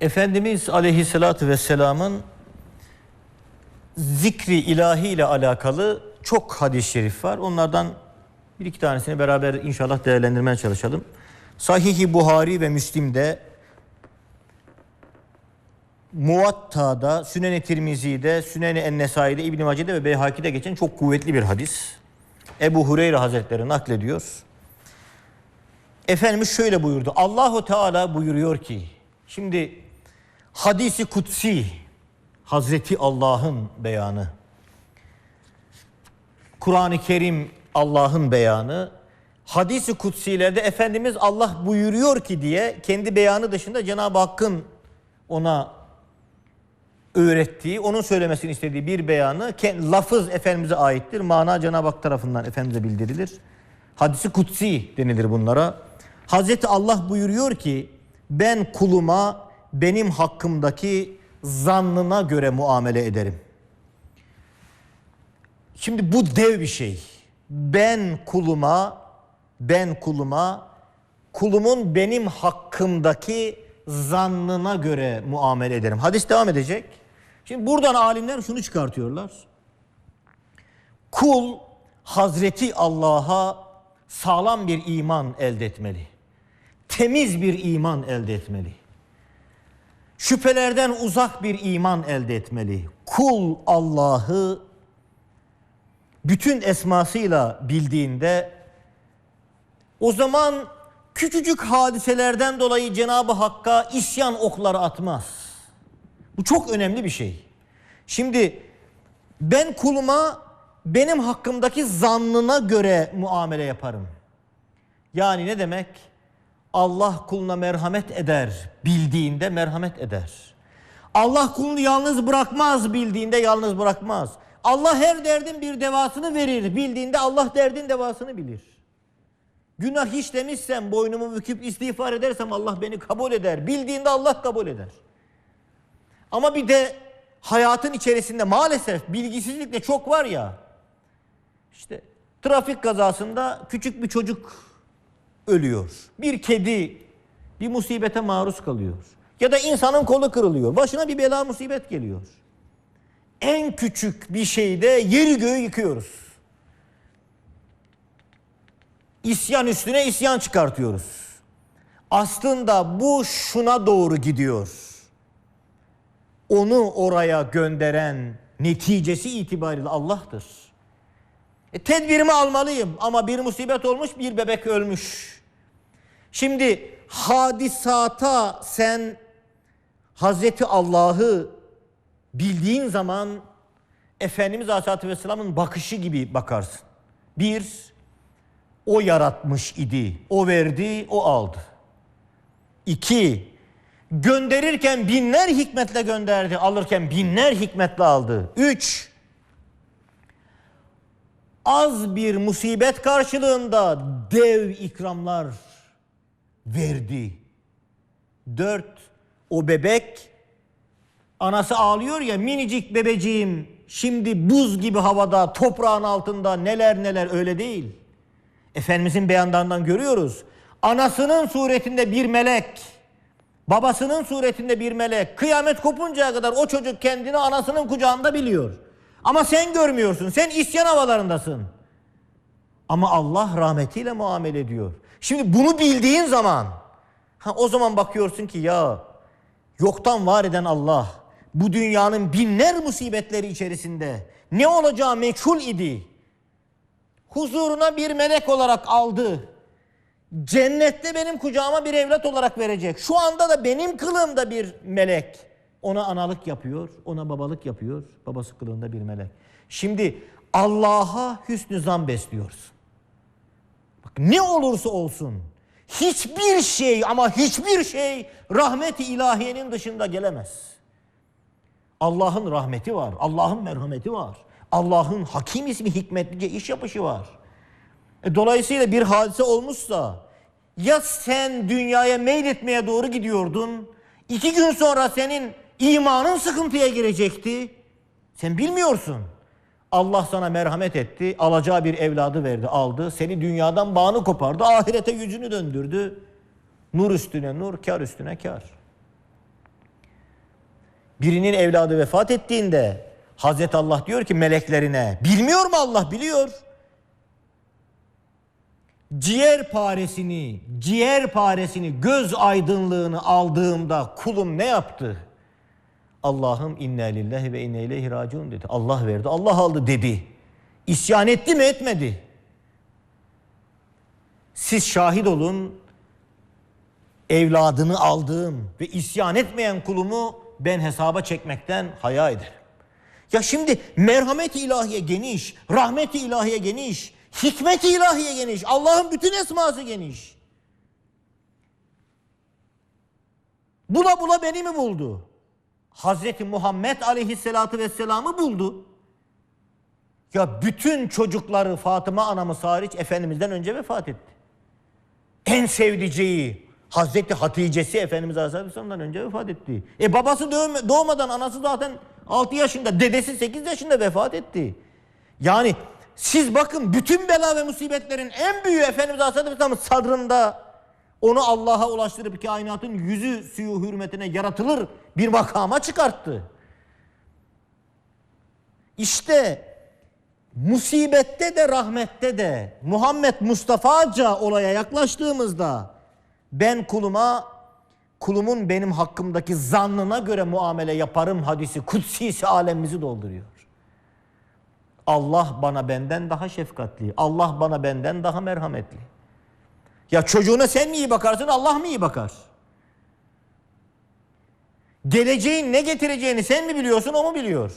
Efendimiz Aleyhisselatü Vesselam'ın zikri ilahi ile alakalı çok hadis-i şerif var. Onlardan bir iki tanesini beraber inşallah değerlendirmeye çalışalım. Sahih-i Buhari ve Müslim'de Muvatta'da, Sünen-i Tirmizi'de, Sünen-i En-Nesai'de, İbn-i Mace'de ve Beyhaki'de geçen çok kuvvetli bir hadis. Ebu Hureyre Hazretleri naklediyor. Efendimiz şöyle buyurdu. Allahu Teala buyuruyor ki, şimdi hadisi kutsi, Hazreti Allah'ın beyanı, Kur'an-ı Kerim Allah'ın beyanı, hadisi kutsilerde Efendimiz Allah buyuruyor ki diye kendi beyanı dışında Cenab-ı Hakk'ın ona öğrettiği, onun söylemesini istediği bir beyanı lafız Efendimiz'e aittir. Mana Cenab-ı Hak tarafından Efendimiz'e bildirilir. Hadisi kutsi denilir bunlara. Hazreti Allah buyuruyor ki ben kuluma benim hakkımdaki zannına göre muamele ederim. Şimdi bu dev bir şey. Ben kuluma ben kuluma kulumun benim hakkımdaki zannına göre muamele ederim. Hadis devam edecek. Şimdi buradan alimler şunu çıkartıyorlar. Kul Hazreti Allah'a sağlam bir iman elde etmeli. Temiz bir iman elde etmeli. Şüphelerden uzak bir iman elde etmeli. Kul Allah'ı bütün esmasıyla bildiğinde o zaman küçücük hadiselerden dolayı Cenab-ı Hakk'a isyan okları atmaz. Bu çok önemli bir şey. Şimdi ben kuluma benim hakkımdaki zannına göre muamele yaparım. Yani ne demek? Allah kuluna merhamet eder bildiğinde merhamet eder. Allah kulunu yalnız bırakmaz bildiğinde yalnız bırakmaz. Allah her derdin bir devasını verir bildiğinde Allah derdin devasını bilir. Günah işlemişsem boynumu büküp istiğfar edersem Allah beni kabul eder. Bildiğinde Allah kabul eder. Ama bir de hayatın içerisinde maalesef bilgisizlik de çok var ya. İşte trafik kazasında küçük bir çocuk ölüyor. Bir kedi bir musibete maruz kalıyor. Ya da insanın kolu kırılıyor. Başına bir bela musibet geliyor. En küçük bir şeyde yeri göğü yıkıyoruz. İsyan üstüne isyan çıkartıyoruz. Aslında bu şuna doğru gidiyor. Onu oraya gönderen neticesi itibariyle Allah'tır. E, tedbirimi almalıyım ama bir musibet olmuş bir bebek ölmüş. Şimdi hadisata sen Hazreti Allah'ı bildiğin zaman Efendimiz Aleyhisselatü Vesselam'ın bakışı gibi bakarsın. Bir, o yaratmış idi. O verdi, o aldı. İki, gönderirken binler hikmetle gönderdi, alırken binler hikmetle aldı. Üç, az bir musibet karşılığında dev ikramlar verdi. Dört, o bebek anası ağlıyor ya minicik bebeciğim şimdi buz gibi havada toprağın altında neler neler öyle değil. Efendimizin beyanlarından görüyoruz. Anasının suretinde bir melek, babasının suretinde bir melek. Kıyamet kopuncaya kadar o çocuk kendini anasının kucağında biliyor. Ama sen görmüyorsun. Sen isyan havalarındasın. Ama Allah rahmetiyle muamele ediyor. Şimdi bunu bildiğin zaman ha o zaman bakıyorsun ki ya yoktan var eden Allah bu dünyanın binler musibetleri içerisinde ne olacağı meçhul idi. Huzuruna bir melek olarak aldı. Cennette benim kucağıma bir evlat olarak verecek. Şu anda da benim kılığımda bir melek. Ona analık yapıyor, ona babalık yapıyor. Babası kılığında bir melek. Şimdi Allah'a hüsnü zan besliyorsun. Ne olursa olsun hiçbir şey ama hiçbir şey rahmeti ilahiyenin dışında gelemez. Allah'ın rahmeti var, Allah'ın merhameti var. Allah'ın hakim ismi hikmetlice iş yapışı var. E, dolayısıyla bir hadise olmuşsa ya sen dünyaya meyletmeye doğru gidiyordun, iki gün sonra senin imanın sıkıntıya girecekti. Sen bilmiyorsun. Allah sana merhamet etti, alacağı bir evladı verdi, aldı. Seni dünyadan bağını kopardı, ahirete yüzünü döndürdü. Nur üstüne nur, kar üstüne kar. Birinin evladı vefat ettiğinde Hazreti Allah diyor ki meleklerine bilmiyor mu Allah biliyor. Ciğer paresini, ciğer paresini, göz aydınlığını aldığımda kulum ne yaptı? Allah'ım inna lillahi ve inne ileyhi raciun dedi. Allah verdi, Allah aldı dedi. İsyan etti mi etmedi. Siz şahit olun evladını aldığım ve isyan etmeyen kulumu ben hesaba çekmekten haya ederim. Ya şimdi merhamet ilahiye geniş, rahmet ilahiye geniş, hikmet ilahiye geniş, Allah'ın bütün esması geniş. Bula bula beni mi buldu? Hazreti Muhammed aleyhisselatü vesselam'ı buldu. Ya bütün çocukları Fatıma anamız hariç Efendimiz'den önce vefat etti. En sevdiceği Hazreti Hatice'si Efendimiz Aleyhisselam'dan önce vefat etti. E babası doğm- doğmadan anası zaten 6 yaşında, dedesi 8 yaşında vefat etti. Yani siz bakın bütün bela ve musibetlerin en büyüğü Efendimiz Aleyhisselam'ın sadrında onu Allah'a ulaştırıp kainatın yüzü suyu hürmetine yaratılır bir makama çıkarttı. İşte musibette de rahmette de Muhammed Mustafa'ca olaya yaklaştığımızda ben kuluma kulumun benim hakkımdaki zannına göre muamele yaparım hadisi kutsisi alemimizi dolduruyor. Allah bana benden daha şefkatli. Allah bana benden daha merhametli. Ya çocuğuna sen mi iyi bakarsın Allah mı iyi bakar? Geleceğin ne getireceğini sen mi biliyorsun o mu biliyor?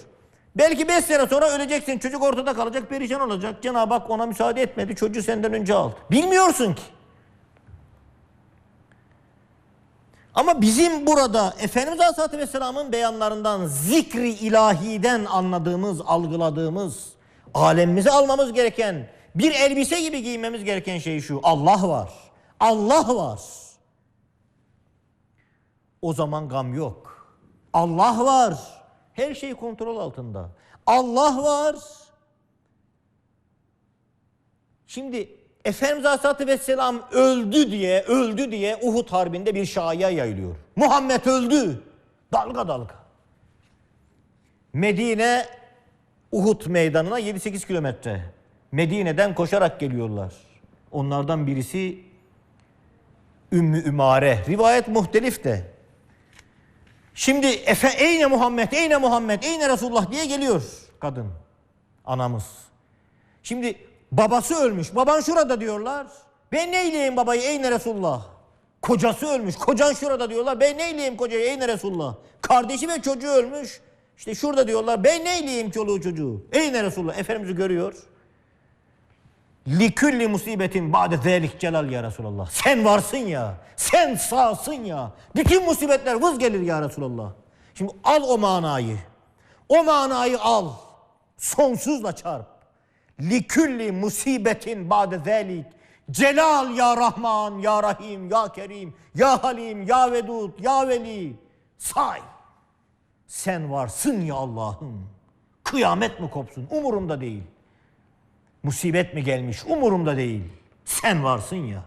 Belki beş sene sonra öleceksin çocuk ortada kalacak perişan olacak. Cenab-ı Hak ona müsaade etmedi çocuğu senden önce aldı. Bilmiyorsun ki. Ama bizim burada Efendimiz Aleyhisselatü Vesselam'ın beyanlarından zikri ilahiden anladığımız, algıladığımız, alemimize almamız gereken, bir elbise gibi giymemiz gereken şey şu. Allah var. Allah var. O zaman gam yok. Allah var. Her şey kontrol altında. Allah var. Şimdi Efendimiz Aleyhisselatü Vesselam öldü diye, öldü diye Uhud Harbi'nde bir şaya yayılıyor. Muhammed öldü. Dalga dalga. Medine Uhud meydanına 7-8 kilometre. Medine'den koşarak geliyorlar. Onlardan birisi Ümmü Ümare. Rivayet muhtelif de. Şimdi Efe eyne Muhammed, eyne Muhammed, eyne Resulullah diye geliyor kadın. Anamız. Şimdi babası ölmüş. Baban şurada diyorlar. Ben neyleyeyim babayı eyne Resulullah. Kocası ölmüş. Kocan şurada diyorlar. Ben neyleyeyim kocayı eyne Resulullah. Kardeşi ve çocuğu ölmüş. İşte şurada diyorlar. Ben neyleyeyim çoluğu çocuğu. Eyne Resulullah. Efendimiz'i görüyor. Likülli musibetin ba'de zelik celal ya Resulallah. Sen varsın ya. Sen sağsın ya. Bütün musibetler vız gelir ya Resulallah. Şimdi al o manayı. O manayı al. Sonsuzla çarp. Likülli musibetin ba'de zelik. Celal ya Rahman, ya Rahim, ya Kerim, ya Halim, ya Vedud, ya Veli. Say. Sen varsın ya Allah'ım. Kıyamet mi kopsun? Umurumda değil. Musibet mi gelmiş? Umurumda değil. Sen varsın ya.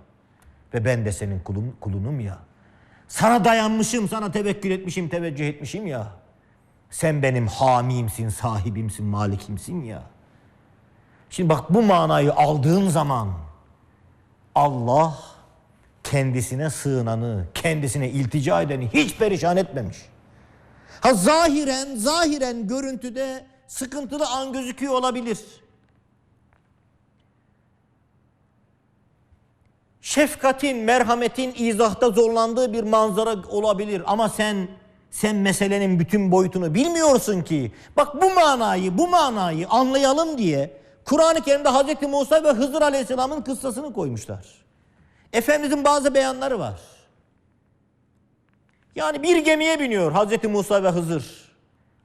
Ve ben de senin kulun, kulunum ya. Sana dayanmışım, sana tevekkül etmişim, teveccüh etmişim ya. Sen benim hamimsin, sahibimsin, malikimsin ya. Şimdi bak bu manayı aldığın zaman Allah kendisine sığınanı, kendisine iltica edeni hiç perişan etmemiş. Ha zahiren, zahiren görüntüde sıkıntılı an gözüküyor olabilir. Şefkatin, merhametin izahta zorlandığı bir manzara olabilir ama sen sen meselenin bütün boyutunu bilmiyorsun ki. Bak bu manayı, bu manayı anlayalım diye Kur'an-ı Kerim'de Hz. Musa ve Hızır Aleyhisselam'ın kıssasını koymuşlar. Efendimizin bazı beyanları var. Yani bir gemiye biniyor Hz. Musa ve Hızır.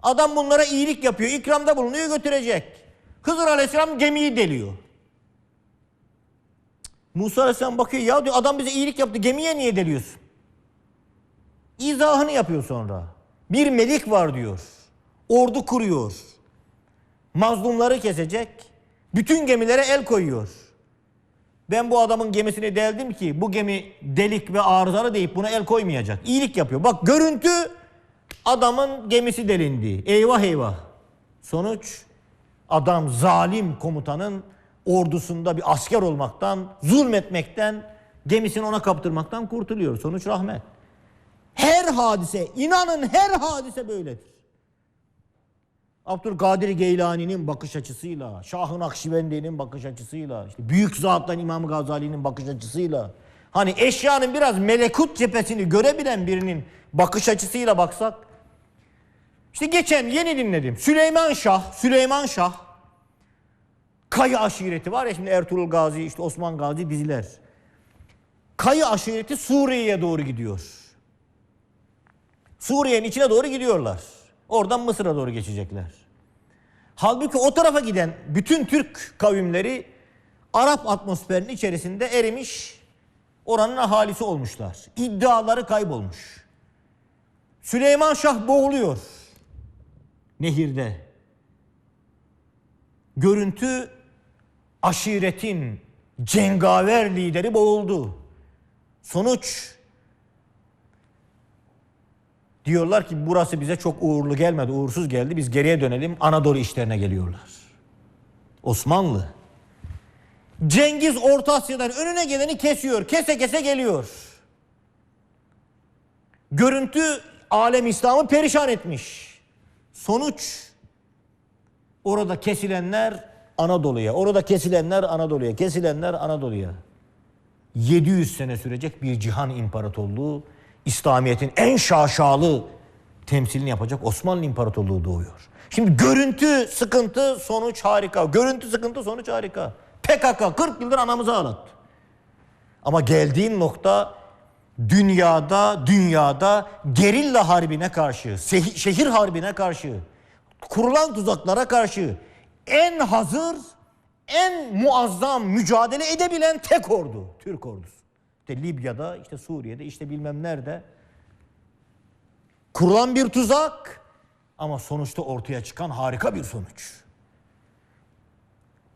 Adam bunlara iyilik yapıyor, ikramda bulunuyor, götürecek. Hızır Aleyhisselam gemiyi deliyor. Musa Aleyhisselam bakıyor ya diyor adam bize iyilik yaptı gemiye niye deliyorsun? İzahını yapıyor sonra. Bir melik var diyor. Ordu kuruyor. Mazlumları kesecek. Bütün gemilere el koyuyor. Ben bu adamın gemisini deldim ki bu gemi delik ve arızalı deyip buna el koymayacak. İyilik yapıyor. Bak görüntü adamın gemisi delindi. Eyvah eyvah. Sonuç adam zalim komutanın ordusunda bir asker olmaktan, zulmetmekten, gemisini ona kaptırmaktan kurtuluyor. Sonuç rahmet. Her hadise, inanın her hadise böyledir. Abdülkadir Geylani'nin bakış açısıyla, Şah-ı Nakşibendi'nin bakış açısıyla, işte büyük zattan İmam Gazali'nin bakış açısıyla, hani eşyanın biraz melekut cephesini görebilen birinin bakış açısıyla baksak, işte geçen yeni dinledim. Süleyman Şah, Süleyman Şah, Kayı aşireti var ya şimdi Ertuğrul Gazi, işte Osman Gazi diziler. Kayı aşireti Suriye'ye doğru gidiyor. Suriye'nin içine doğru gidiyorlar. Oradan Mısır'a doğru geçecekler. Halbuki o tarafa giden bütün Türk kavimleri Arap atmosferinin içerisinde erimiş, oranın ahalisi olmuşlar. İddiaları kaybolmuş. Süleyman Şah boğuluyor nehirde. Görüntü aşiretin cengaver lideri boğuldu. Sonuç Diyorlar ki burası bize çok uğurlu gelmedi, uğursuz geldi. Biz geriye dönelim. Anadolu işlerine geliyorlar. Osmanlı. Cengiz Orta Asya'dan önüne geleni kesiyor. Kese kese geliyor. Görüntü alem İslam'ı perişan etmiş. Sonuç orada kesilenler Anadolu'ya, orada kesilenler Anadolu'ya, kesilenler Anadolu'ya. 700 sene sürecek bir cihan imparatorluğu İslamiyet'in en şaşalı temsilini yapacak Osmanlı İmparatorluğu doğuyor. Şimdi görüntü sıkıntı sonuç harika. Görüntü sıkıntı sonuç harika. PKK 40 yıldır anamızı ağlattı. Ama geldiğin nokta dünyada dünyada gerilla harbine karşı, şehir harbine karşı, kurulan tuzaklara karşı en hazır, en muazzam mücadele edebilen tek ordu, Türk ordusu. İşte Libya'da, işte Suriye'de, işte bilmem nerede. Kurulan bir tuzak ama sonuçta ortaya çıkan harika bir sonuç.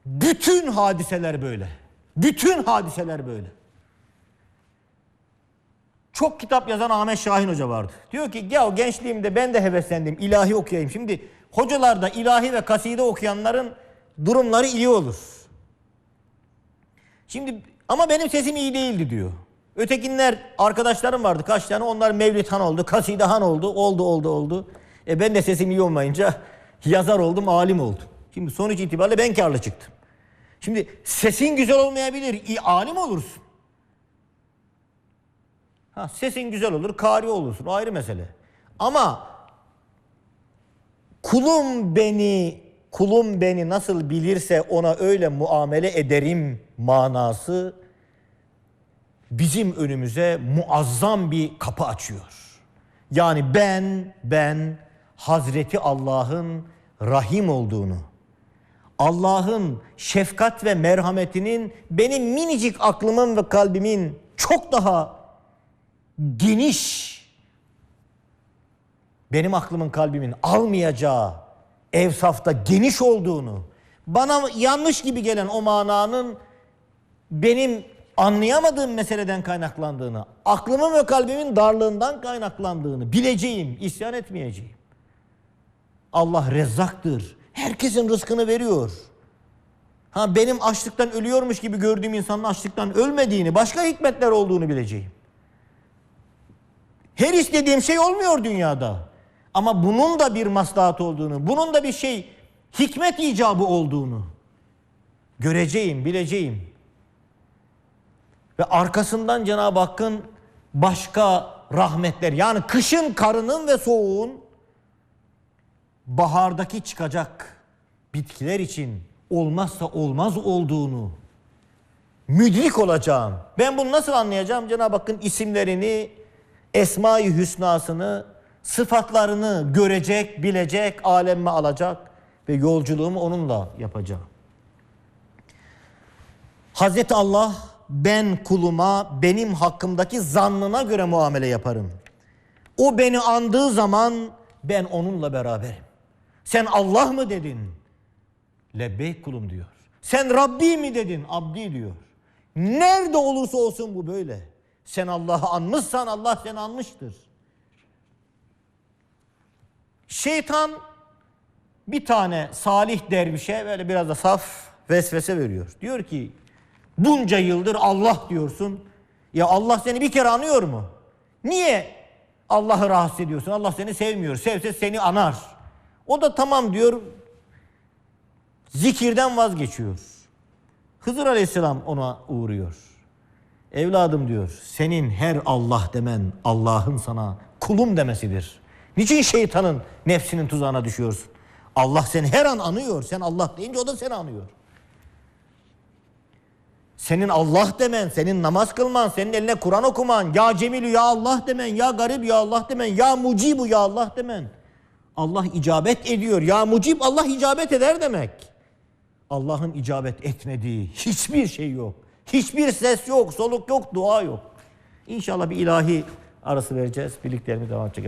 Bütün hadiseler böyle. Bütün hadiseler böyle. Çok kitap yazan Ahmet Şahin Hoca vardı. Diyor ki ya gençliğimde ben de heveslendim ilahi okuyayım. Şimdi hocalarda ilahi ve kaside okuyanların durumları iyi olur. Şimdi ama benim sesim iyi değildi diyor. Ötekinler arkadaşlarım vardı kaç tane onlar Mevlid Han oldu, Kaside Han oldu, oldu oldu oldu. E ben de sesim iyi olmayınca yazar oldum, alim oldum. Şimdi sonuç itibariyle ben karlı çıktım. Şimdi sesin güzel olmayabilir, iyi, alim olursun. Ha, sesin güzel olur, kari olursun, o ayrı mesele. Ama kulum beni, kulum beni nasıl bilirse ona öyle muamele ederim manası bizim önümüze muazzam bir kapı açıyor. Yani ben, ben Hazreti Allah'ın rahim olduğunu, Allah'ın şefkat ve merhametinin benim minicik aklımın ve kalbimin çok daha geniş benim aklımın kalbimin almayacağı evsafta geniş olduğunu, bana yanlış gibi gelen o mananın benim anlayamadığım meseleden kaynaklandığını, aklımın ve kalbimin darlığından kaynaklandığını bileceğim, isyan etmeyeceğim. Allah rezzaktır. Herkesin rızkını veriyor. Ha benim açlıktan ölüyormuş gibi gördüğüm insanın açlıktan ölmediğini, başka hikmetler olduğunu bileceğim. Her istediğim şey olmuyor dünyada. Ama bunun da bir maslahat olduğunu, bunun da bir şey hikmet icabı olduğunu göreceğim, bileceğim. Ve arkasından Cenab-ı Hakk'ın başka rahmetler yani kışın karının ve soğuğun bahardaki çıkacak bitkiler için olmazsa olmaz olduğunu müdrik olacağım. Ben bunu nasıl anlayacağım? Cenab-ı Hakk'ın isimlerini, Esma-i Hüsna'sını, sıfatlarını görecek, bilecek, alemme alacak ve yolculuğumu onunla yapacağım. Hazreti Allah ben kuluma benim hakkımdaki zannına göre muamele yaparım. O beni andığı zaman ben onunla beraberim. Sen Allah mı dedin? Lebbeyk kulum diyor. Sen Rabbi mi dedin? Abdi diyor. Nerede olursa olsun bu böyle. Sen Allah'ı anmışsan Allah seni anmıştır. Şeytan bir tane salih dervişe böyle biraz da saf vesvese veriyor. Diyor ki bunca yıldır Allah diyorsun. Ya Allah seni bir kere anıyor mu? Niye Allah'ı rahatsız ediyorsun? Allah seni sevmiyor. Sevse seni anar. O da tamam diyor. Zikirden vazgeçiyor. Hızır Aleyhisselam ona uğruyor. Evladım diyor, senin her Allah demen Allah'ın sana kulum demesidir. Niçin şeytanın nefsinin tuzağına düşüyorsun? Allah seni her an anıyor. Sen Allah deyince o da seni anıyor. Senin Allah demen, senin namaz kılman, senin eline Kur'an okuman, ya Cemilü ya Allah demen, ya Garip ya Allah demen, ya Mucibu ya Allah demen. Allah icabet ediyor. Ya Mucib Allah icabet eder demek. Allah'ın icabet etmediği hiçbir şey yok. Hiçbir ses yok, soluk yok, dua yok. İnşallah bir ilahi arası vereceğiz. Birliklerimiz devam edecek.